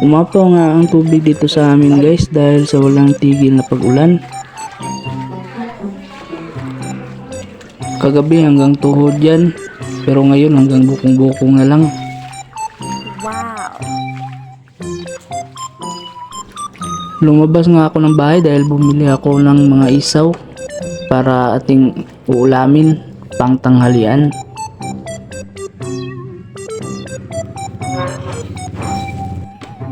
Umapaw nga ang tubig dito sa amin guys dahil sa walang tigil na pag-ulan. Kagabi hanggang tuhod yan, pero ngayon hanggang bukong-bukong na lang. Lumabas nga ako ng bahay dahil bumili ako ng mga isaw para ating uulamin pang tanghalian.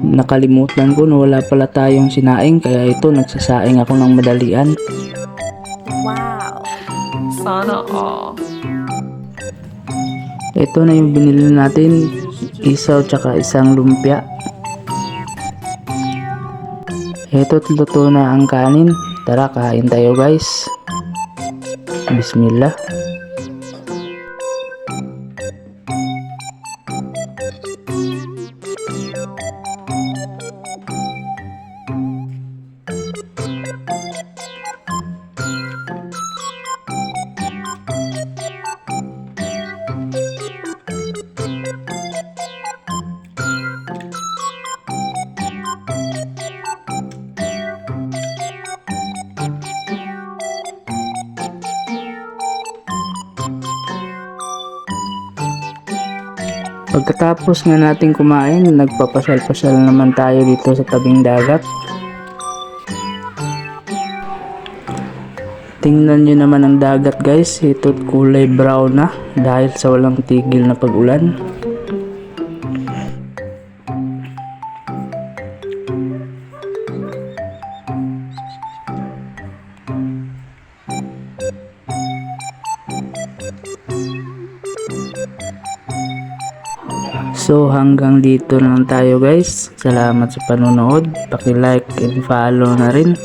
Nakalimutan ko na wala pala tayong sinaing kaya ito nagsasaing ako ng madalian. Sana all. Ito na yung binili natin, isaw tsaka isang lumpia. Ito luto na ang kanin. Tara, kain tayo guys. Bismillah. Pagkatapos nga natin kumain, nagpapasyal-pasyal naman tayo dito sa tabing dagat. Tingnan nyo naman ang dagat guys, ito kulay brown na dahil sa walang tigil na pag-ulan. So hanggang dito na lang tayo guys. Salamat sa panonood. Paki-like and follow na rin.